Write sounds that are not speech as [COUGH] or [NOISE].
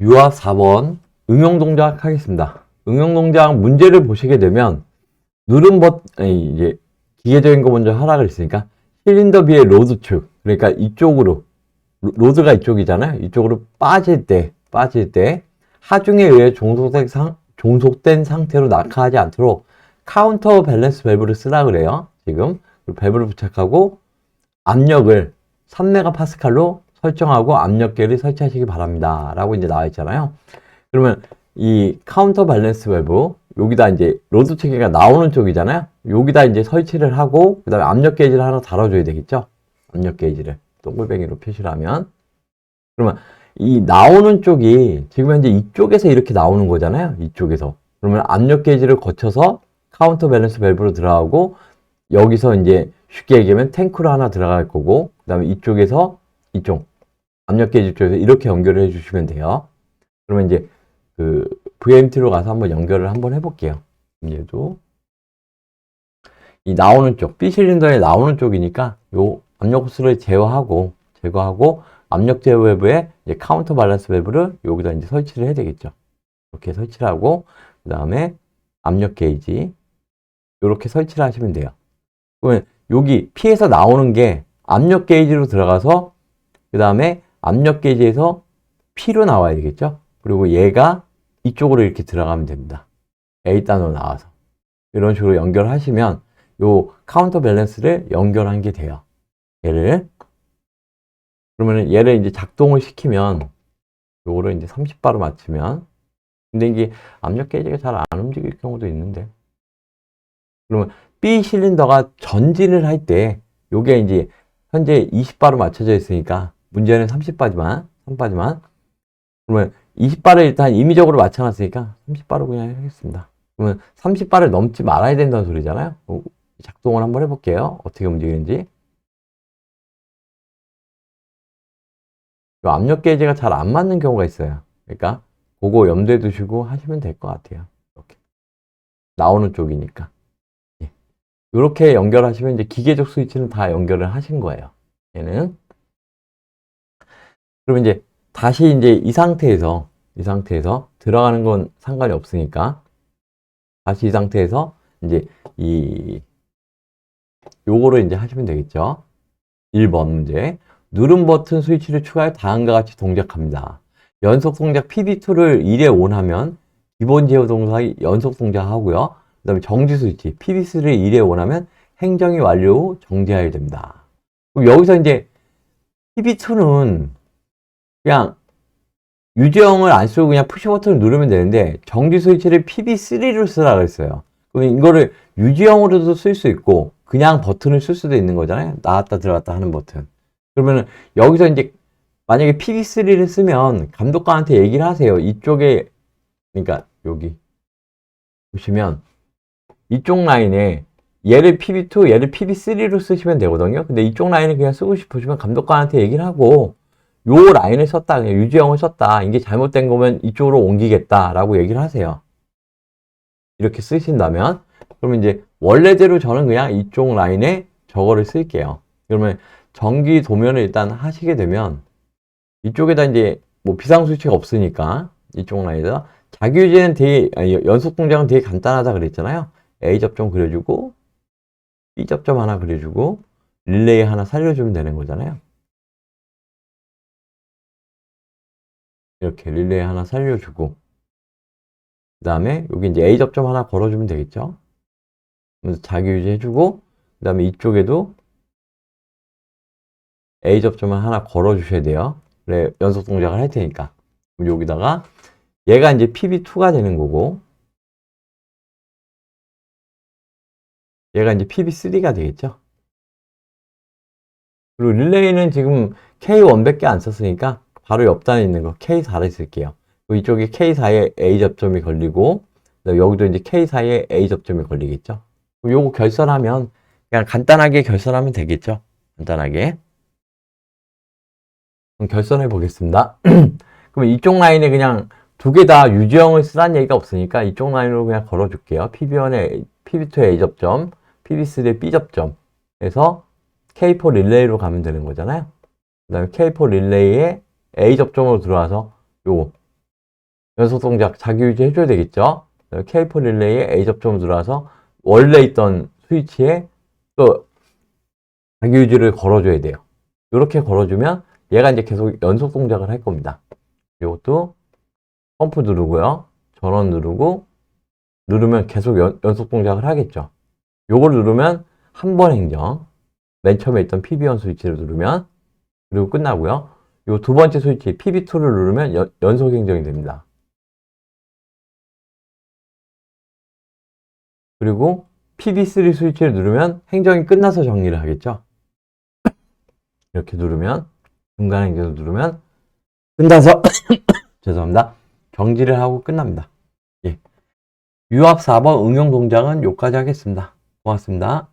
유아 4번 응용 동작 하겠습니다. 응용 동작 문제를 보시게 되면 누른 버 이제 기계적인 거 먼저 하라 그랬으니까 실린더 비의 로드 축 그러니까 이쪽으로 로- 로드가 이쪽이잖아요. 이쪽으로 빠질 때 빠질 때 하중에 의해 종속된 상 종속된 상태로 낙하하지 않도록 카운터 밸런스 밸브를 쓰라 그래요. 지금 밸브를 부착하고 압력을 3메가파스칼로 설정하고 압력계를 설치하시기 바랍니다. 라고 이제 나와 있잖아요. 그러면 이 카운터 밸런스 밸브 여기다 이제 로드 체계가 나오는 쪽이잖아요. 여기다 이제 설치를 하고 그 다음에 압력 게이지를 하나 달아줘야 되겠죠. 압력 게이지를 동글뱅이로 표시를 하면 그러면 이 나오는 쪽이 지금 현재 이쪽에서 이렇게 나오는 거잖아요. 이쪽에서 그러면 압력 게이지를 거쳐서 카운터 밸런스 밸브로 들어가고 여기서 이제 쉽게 얘기하면 탱크로 하나 들어갈 거고 그 다음에 이쪽에서 이쪽 압력 게이지 쪽에서 이렇게 연결을 해 주시면 돼요. 그러면 이제 그 VMT로 가서 한번 연결을 한번 해볼게요. 얘도 이 나오는 쪽 B 실린더에 나오는 쪽이니까 요 압력 호스를 제어하고 제거하고 압력 제어 밸브에 이제 카운터 밸런스 밸브를 여기다 이제 설치를 해야 되겠죠. 이렇게 설치를 하고 그 다음에 압력 게이지 이렇게 설치를 하시면 돼요. 그러면 여기 P에서 나오는 게 압력 게이지로 들어가서 그 다음에 압력 게이지에서 P로 나와야 되겠죠. 그리고 얘가 이쪽으로 이렇게 들어가면 됩니다. A 단으로 나와서 이런 식으로 연결하시면 요 카운터 밸런스를 연결한 게 돼요. 얘를 그러면 얘를 이제 작동을 시키면 요거를 이제 30바로 맞추면 근데 이게 압력 게이지가 잘 안 움직일 경우도 있는데 그러면 B 실린더가 전진을 할 때 요게 이제 현재 20바로 맞춰져 있으니까 문제는 30바지만 3바지만 그러면 20바를 일단 임의적으로 맞춰놨으니까 30바로 그냥 하겠습니다. 그러면 30바를 넘지 말아야 된다는 소리잖아요. 어, 작동을 한번 해볼게요. 어떻게 움직이는지. 요 압력 게이지가 잘 안 맞는 경우가 있어요. 그러니까 그거 염두에 두시고 하시면 될 것 같아요. 이렇게 나오는 쪽이니까. 예. 이렇게 연결하시면 이제 기계적 스위치는 다 연결을 하신 거예요. 얘는. 그러면 이제 다시 이제 이 상태에서 이 상태에서 들어가는 건 상관이 없으니까 다시 이 상태에서 이제 이 요거를 이제 하시면 되겠죠. 1번 문제. 누른 버튼 스위치를 추가해 다음과 같이 동작합니다. 연속 동작 PB2를 1에 온하면 기본 제어 동작이 연속 동작하고요. 그 다음에 정지 스위치 PB3를 1에 온하면 행정이 완료 후 정지해야 됩니다. 그럼 여기서 이제 PB2는 그냥 유지형을 안 쓰고 그냥 푸시 버튼을 누르면 되는데 정지 스위치를 PB3로 쓰라 그랬어요. 그럼 이거를 유지형으로도 쓸 수 있고 그냥 버튼을 쓸 수도 있는 거잖아요. 나왔다 들어갔다 하는 버튼. 그러면은 여기서 이제 만약에 PB3를 쓰면 감독관한테 얘기를 하세요. 이쪽에 그러니까 여기 보시면 이쪽 라인에 얘를 PB2, 얘를 PB3로 쓰시면 되거든요. 근데 이쪽 라인을 그냥 쓰고 싶으시면 감독관한테 얘기를 하고 요 라인을 썼다, 그냥 유지형을 썼다. 이게 잘못된 거면 이쪽으로 옮기겠다라고 얘기를 하세요. 이렇게 쓰신다면 그러면 이제 원래대로 저는 그냥 이쪽 라인에 저거를 쓸게요. 그러면 전기 도면을 일단 하시게 되면 이쪽에다 이제 뭐 비상 수치가 없으니까 이쪽 라인에다 자기 유지는 되게 아니, 연속 동작은 되게 간단하다 그랬잖아요. A 접점 그려주고 B 접점 하나 그려주고 릴레이 하나 살려주면 되는 거잖아요. 이렇게 릴레이 하나 살려주고 그 다음에 여기 이제 A 접점 하나 걸어주면 되겠죠. 그래서 자기 유지 해주고 그 다음에 이쪽에도 A 접점을 하나 걸어주셔야 돼요. 그래 연속 동작을 할 테니까 여기다가 얘가 이제 PB2가 되는 거고 얘가 이제 PB3가 되겠죠. 그리고 릴레이는 지금 K1밖에 안 썼으니까 바로 옆 단에 있는 거 K4를 쓸게요. 이쪽에 K4에 A 접점이 걸리고 여기도 이제 K4에 A 접점이 걸리겠죠. 요거 결선하면 그냥 간단하게 결선하면 되겠죠. 간단하게. 그럼 결선해 보겠습니다. [CLEARS THROAT] 그럼 이쪽 라인에 그냥 두 개 다 유지형을 쓰라는 얘기가 없으니까 이쪽 라인으로 그냥 걸어줄게요. PB1에, PB2에 A 접점, PB3에 B 접점. 그래서 K4 릴레이로 가면 되는 거잖아요. 그 다음에 K4 릴레이에 A 접점으로 들어와서 요거 연속 동작 자기 유지 해줘야 되겠죠? K4 릴레이에 A 접점을 들어와서 원래 있던 스위치에 또 자기 유지를 걸어줘야 돼요. 이렇게 걸어주면 얘가 이제 계속 연속 동작을 할 겁니다. 이것도 펌프 누르고요. 전원 누르고 누르면 계속 연, 연속 동작을 하겠죠. 요걸 누르면 한 번 행정. 맨 처음에 있던 PB1 스위치를 누르면 그리고 끝나고요. 요두 번째 스위치 PB2를 누르면 연, 연속 행정이 됩니다. 그리고 PB3 스위치를 누르면 행정이 끝나서 정리를 하겠죠. 이렇게 누르면 중간 행정을 누르면 끝나서 [COUGHS] 죄송합니다. 정지를 하고 끝납니다. 예. 유압 4번 응용 동작은 여기까지 하겠습니다. 고맙습니다.